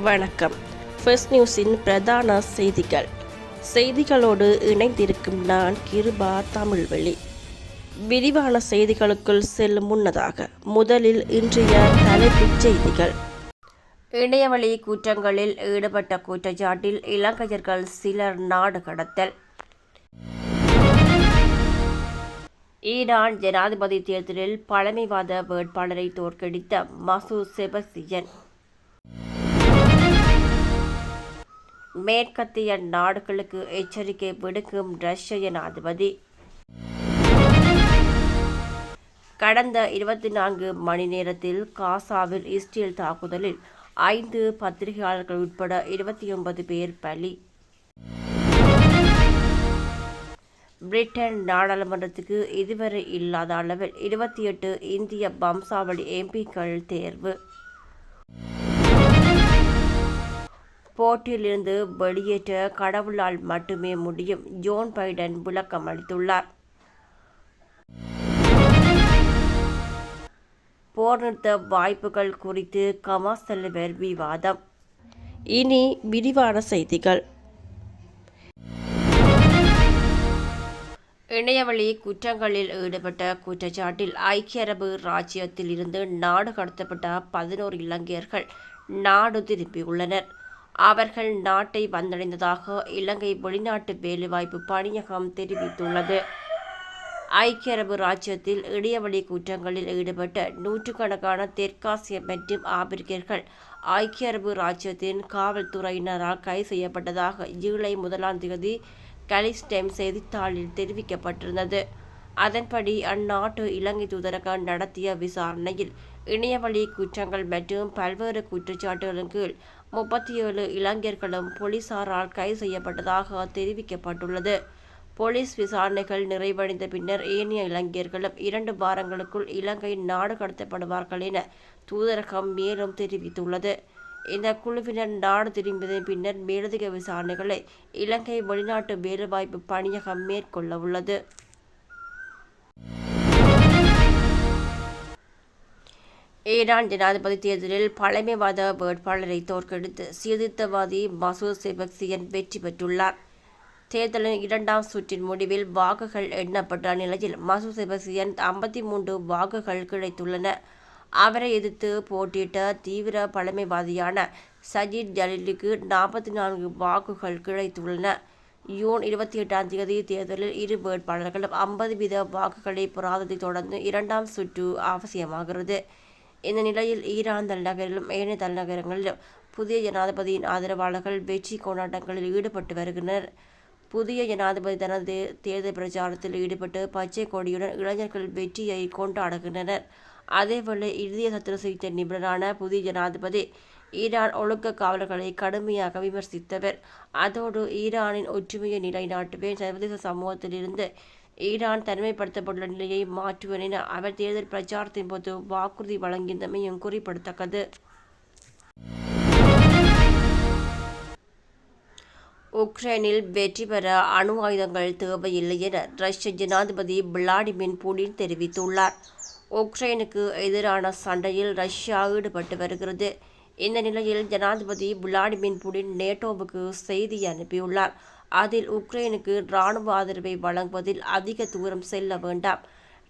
வணக்கம். ஃபர்ஸ்ட் நியூஸின் பிரதான செய்திகள். செய்திகளோடு இணைந்திருக்கும் நான் கிருபா தமிழ்வெளி. விரிவான செய்திகளுக்குள் செல்லும் முன்னதாக முதலில் இன்றைய தலைப்புச் செய்திகள். இணையவழி குற்றங்களில் ஈடுபட்ட குற்றச்சாட்டில் இலங்கையர்கள் சிலர் நாடு கடத்தல். ஈரான் ஜனாதிபதி தேர்தலில் பழமைவாத வேட்பாளரை தோற்கடித்த மசூத் செபஸ்தியன். மேற்கத்திய நாடுகளுக்கு எச்சரிக்கை விடுக்கும் ரஷ்ய ஜனாதிபதி கடந்த இருபத்தி நான்கு மணி நேரத்தில் காசாவில் இஸ்ரேல் தாக்குதலில் ஐந்து பத்திரிகையாளர்கள் உட்பட இருபத்தி ஒன்பது பேர் பலி. பிரிட்டன் நாடாளுமன்றத்துக்கு இதுவரை இல்லாத அளவில் இருபத்தி எட்டு இந்திய வம்சாவளி எம்பிக்கள் தேர்வு. கோர்ட்டிலிருந்து வெளியேற்ற கடவுளால் மட்டுமே முடியும் ஜோன் பைடன் விளக்கம் அளித்துள்ளார். போர் நிறுத்த வாய்ப்புகள் குறித்து கமாஸ் தலைவர் விவாதம். இனி விரிவான செய்திகள். இணையவழி குற்றங்களில் ஈடுபட்ட குற்றச்சாட்டில் ஐக்கிய அரபு ராஜ்யத்தில் இருந்து நாடு கடத்தப்பட்ட பதினோரு இலங்கையர்கள் நாடு திரும்பியுள்ளனர் அவர்கள் நாட்டை வந்தடைந்ததாக இலங்கை வெளிநாட்டு வேலைவாய்ப்பு பணியகம் தெரிவித்துள்ளது. ஐக்கிய அரபு ராஜ்யத்தில் இணையவழி குற்றங்களில் ஈடுபட்ட நூற்றுக்கணக்கான தெற்காசிய மற்றும் ஆப்பிரிக்கர்கள் ஐக்கிய அரபு ராஜ்யத்தின் காவல்துறையினரால் கைது செய்யப்பட்டதாக ஜூலை முதலாம் தேதி கலிஸ்டெம் செய்தித்தாளில் தெரிவிக்கப்பட்டிருந்தது. அதன்படி அந்நாட்டு இலங்கை தூதரகம் நடத்திய விசாரணையில் இணையவழி குற்றங்கள் மற்றும் பல்வேறு குற்றச்சாட்டுகளின் கீழ் முப்பத்தி ஏழு இளைஞர்களும் போலீசாரால் கைது செய்யப்பட்டதாக தெரிவிக்கப்பட்டுள்ளது. போலீஸ் விசாரணைகள் நிறைவடைந்த பின்னர் ஏனைய இளைஞர்களும் இரண்டு வாரங்களுக்குள் இலங்கை நாடு கடத்தப்படுவார்கள் என தூதரகம் மேலும் தெரிவித்துள்ளது. இந்த குழுவினர் நாடு திரும்பியதன் பின்னர் மேலதிக விசாரணைகளை இலங்கை வெளிநாட்டு வேலைவாய்ப்பு பணியகம் மேற்கொள்ள உள்ளது ஈரான் ஜனாதிபதி தேர்தலில் பழமைவாத வேட்பாளரை தோற்கடித்து சீர்திருத்தவாதி மசூத் செபக்சியன் வெற்றி பெற்றுள்ளார். தேர்தலின் இரண்டாம் சுற்றின் முடிவில் வாக்குகள் எண்ணப்பட்ட நிலையில் மசூத் செபக்சியன் ஐம்பத்தி மூன்று வாக்குகள் கிடைத்துள்ளன. அவரை எதிர்த்து போட்டியிட்ட தீவிர பழமைவாதியான சஜித் ஜலீலுக்கு நாற்பத்தி நான்கு வாக்குகள் கிடைத்துள்ளன. ஜூன் இருபத்தி எட்டாம் தேதி தேர்தலில் இரு வேட்பாளர்களும் ஐம்பது வீத வாக்குகளை பெறாததை தொடர்ந்து இரண்டாம் சுற்று அவசியமாகிறது. இந்த நிலையில் ஈரான் தலைநகரிலும் ஏனைய தலைநகரங்களிலும் புதிய ஜனாதிபதியின் ஆதரவாளர்கள் வெற்றி கொண்டாட்டங்களில் ஈடுபட்டு வருகின்றனர். புதிய ஜனாதிபதி தனது தேர்தல் பிரச்சாரத்தில் ஈடுபட்டு பச்சை கொடியுடன் இளைஞர்கள் வெற்றியை கொண்டாடுகின்றனர். அதேவேளை இறுதிய சத்திர சிகிச்சை நிபுணரான புதிய ஜனாதிபதி ஈரான் ஒழுக்க காவலர்களை கடுமையாக விமர்சித்தவர். அதோடு ஈரானின் ஒற்றுமையை நிலைநாட்டுவேன் சர்வதேச சமூகத்திலிருந்து ஈரான் தனிமைப்படுத்தப்பட்டுள்ள நிலையை மாற்றுவேன் என அவர் தேர்தல் பிரச்சாரத்தின் போது வாக்குறுதி வழங்கியிருந்தமையும் குறிப்பிடத்தக்கது. உக்ரைனில் வெற்றி பெற அணு ஆயுதங்கள் தேவையில்லை என ரஷ்ய ஜனாதிபதி விளாடிமிர் புடின் தெரிவித்துள்ளார். உக்ரைனுக்கு எதிரான சண்டையில் ரஷ்யா ஈடுபட்டு வருகிறது. இந்த நிலையில் ஜனாதிபதி விளாடிமிர் புடின் நேட்டோவுக்கு செய்தி அனுப்பியுள்ளார். அதில் உக்ரைனுக்கு இராணுவ ஆதரவை வழங்குவதில் அதிக தூரம் செல்ல வேண்டாம்.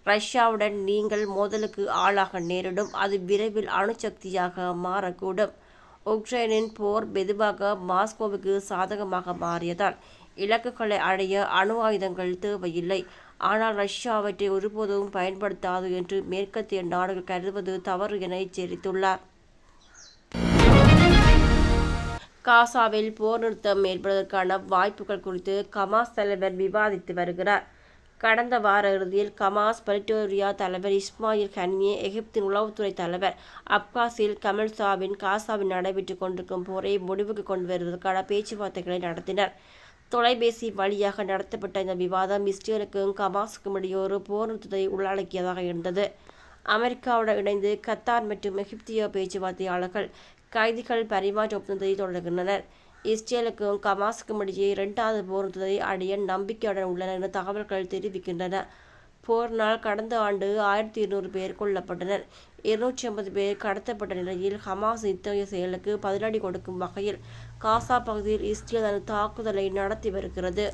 ரஷ்யாவுடன் நீங்கள் மோதலுக்கு ஆளாக நேரிடும். அது விரைவில் அணுசக்தியாக மாறக்கூடும். உக்ரைனின் போர் மெதுவாக மாஸ்கோவுக்கு சாதகமாக மாறியதால் இலக்குகளை அடைய அணு ஆயுதங்கள் தேவையில்லை. ஆனால் ரஷ்யா அவற்றை ஒருபோதும் பயன்படுத்தாது என்று மேற்கத்திய நாடுகள் கருதுவது தவறு என எச்சரித்துள்ளார். காசாவில் போர் நிறுத்தம் ஏற்படுவதற்கான வாய்ப்புகள் குறித்து கமாஸ் தலைவர் விவாதித்து வருகிறார். கடந்த வார இறுதியில் கமாஸ் பரிட்டோரியா தலைவர் இஸ்மாயில் ஹனியே எகிப்தின் உளவுத்துறை தலைவர் அப்காஸில் கமல்சாவின் காசாவில் நடைபெற்று கொண்டிருக்கும் போரை முடிவுக்கு கொண்டு வருவதற்கான பேச்சுவார்த்தைகளை நடத்தினர். தொலைபேசி வழியாக நடத்தப்பட்ட இந்த விவாதம் இஸ்ரேலுக்கும் கமாஸுக்கும் இடையே ஒரு போர் நிறுத்தத்தை உள்ளடக்கியதாக இருந்தது. அமெரிக்காவுடன் இணைந்து கத்தார் மற்றும் எகிப்திய பேச்சுவார்த்தையாளர்கள் கைதிகள் பரிமாற்ற ஒப்பந்தத்தை தொடர்கின்றனர். இஸ்ரேலுக்கும் கமாஸுக்கும் இடையே இரண்டாவது போர் நிறுத்தத்தை அடைய நம்பிக்கையுடன் உள்ளன என தகவல்கள் தெரிவிக்கின்றன. போர்னால் கடந்த ஆண்டு ஆயிரத்தி இருநூறு பேர் கொல்லப்பட்டனர். இருநூற்றி ஐம்பது பேர் கடத்தப்பட்ட நிலையில் ஹமாஸ் இத்தகைய செயலுக்கு பதிலடி கொடுக்கும் வகையில் காசா பகுதியில் இஸ்ரேல் தனது தாக்குதலை நடத்தி வருகிறது.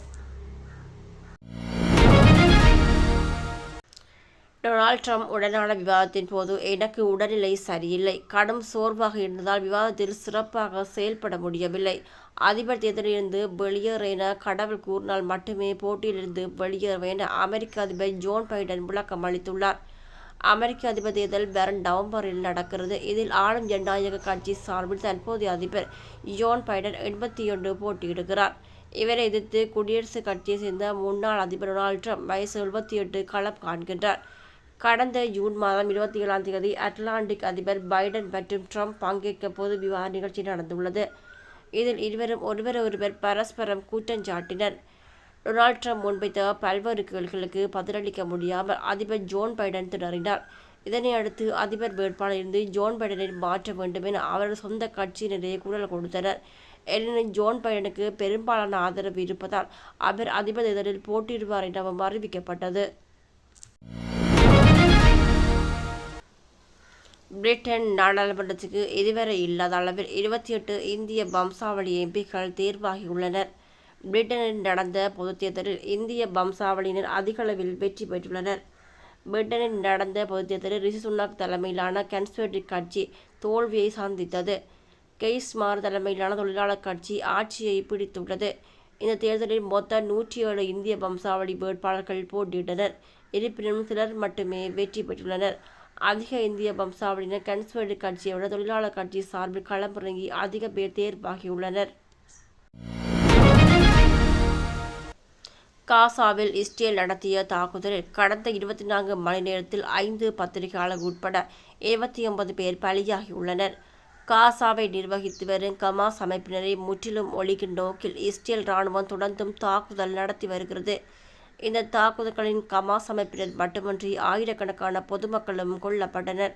டொனால்ட் ட்ரம்ப் உடனான விவாதத்தின் போது எனக்கு உடல்நிலை சரியில்லை. கடும் சோர்வாக இருந்ததால் விவாதத்தில் சிறப்பாக செயல்பட முடியவில்லை. அதிபர் தேர்தலிலிருந்து வெளியேற என கடவுள் கூறினால் மட்டுமே போட்டியிலிருந்து வெளியேறுவேன் என அமெரிக்க அதிபர் ஜோன் பைடன் விளக்கம் அளித்துள்ளார். அமெரிக்க அதிபர் தேர்தல் வரும் நவம்பரில் நடக்கிறது. இதில் ஆளும் ஜனநாயக கட்சி சார்பில் தற்போதைய அதிபர் ஜோன் பைடன் எண்பத்தி ஒன்று போட்டியிடுகிறார். இவரை எதிர்த்து குடியரசுக் கட்சியை சேர்ந்த முன்னாள் அதிபர் டொனால்ட் ட்ரம்ப் வயசு எழுபத்தி எட்டு களம் காண்கின்றார். கடந்த ஜூன் மாதம் இருபத்தி ஏழாம் தேதி அட்லாண்டிக் அதிபர் பைடன் மற்றும் ட்ரம்ப் பங்கேற்க பொது விவாத நிகழ்ச்சி நடந்துள்ளது. இதில் இருவரும் ஒருவர் ஒருவர் பரஸ்பரம் கூட்டஞ்சாட்டினர் டொனால்ட் ட்ரம்ப் முன்வைத்த பல்வேறு கேள்விகளுக்கு பதிலளிக்க முடியாமல் அதிபர் ஜோன் பைடன் திணறினார். இதனை அடுத்து அதிபர் வேட்பாளர் இருந்து ஜோன் பைடனை மாற்ற வேண்டும் என அவரது சொந்த கட்சியினரே குரல் கொடுத்தனர். எனினும் ஜோன் பைடனுக்கு பெரும்பாலான ஆதரவு இருப்பதால் அவர் அதிபர் தேர்தலில் போட்டியிடுவார் எனவும் அறிவிக்கப்பட்டது. பிரிட்டன் நாடாளுமன்றத்துக்கு இதுவரை இல்லாத அளவில் இருபத்தி எட்டு இந்திய வம்சாவளி எம்பிக்கள் தேர்வாகியுள்ளனர். பிரிட்டனில் நடந்த பொதுத் தேர்தலில் இந்திய வம்சாவளியினர் அதிக அளவில் வெற்றி பெற்றுள்ளனர். பிரிட்டனில் நடந்த பொதுத் தேர்தலில் ரிஷி சுனாக் தலைமையிலான கன்சர்வேட்டிவ் கட்சி தோல்வியை சந்தித்தது. கெய்ஸ்மார் தலைமையிலான தொழிலாளர் கட்சி ஆட்சியை பிடித்துள்ளது. இந்த தேர்தலில் மொத்த நூற்றி ஏழு இந்திய வம்சாவளி வேட்பாளர்கள் போட்டியிட்டனர். இருப்பினும் சிலர் மட்டுமே வெற்றி பெற்றுள்ளனர். அதிக இந்திய வம்சாவளியினர் கன்சர்வேட்டிவ் கட்சியை விட தொழிலாளர் கட்சி சார்பில் களமிறங்கி அதிக பேர் தேர்வாகியுள்ளனர். காசாவில் இஸ்ரேல் நடத்திய தாக்குதலில் கடந்த இருபத்தி நான்கு மணி நேரத்தில் ஐந்து பத்திரிகையாளர் உட்பட இருபத்தி ஒன்பது பேர் பலியாகியுள்ளனர். காசாவை நிர்வகித்து வரும் கமாஸ் அமைப்பினரை முற்றிலும் ஒழிக்கும் நோக்கில் இஸ்ரேல் இராணுவம் தொடர்ந்தும் தாக்குதல் நடத்தி வருகிறது. இந்த தாக்குதல்களின் கமாஸ் அமைப்பினர் மட்டுமன்றி ஆயிரக்கணக்கான பொதுமக்களும் கொல்லப்பட்டனர்.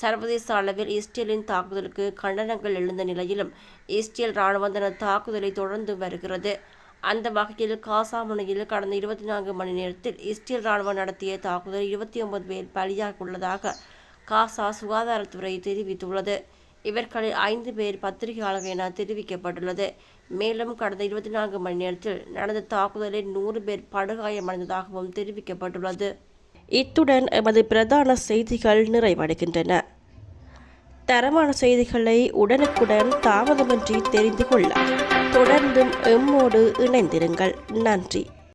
சர்வதேச அளவில் இஸ்ரேலின் தாக்குதலுக்கு கண்டனங்கள் எழுந்த நிலையிலும் இஸ்ரேல் இராணுவம் தனது தாக்குதலை தொடர்ந்து வருகிறது. அந்த வகையில் காசா முனையில் கடந்த இருபத்தி நான்கு மணி நேரத்தில் இஸ்ரேல் இராணுவம் நடத்திய தாக்குதல் இருபத்தி ஒன்பது பேர் பலியாக உள்ளதாக காசா சுகாதாரத்துறை தெரிவித்துள்ளது. இவர்களில் ஐந்து பேர் பத்திரிகையாளர்கள் என தெரிவிக்கப்பட்டுள்ளது. மேலும் கடந்த இருபத்தி நான்கு மணி நேரத்தில் நடந்த தாக்குதலில் நூறு பேர் படுகாயமடைந்ததாகவும் தெரிவிக்கப்பட்டுள்ளது. இத்துடன் எமது பிரதான செய்திகள் நிறைவடைகின்றன. தரமான செய்திகளை உடனுக்குடன் தாமதமின்றி தெரிந்து கொள்ள தொடர்ந்தும் எம்மோடு இணைந்திருங்கள். நன்றி.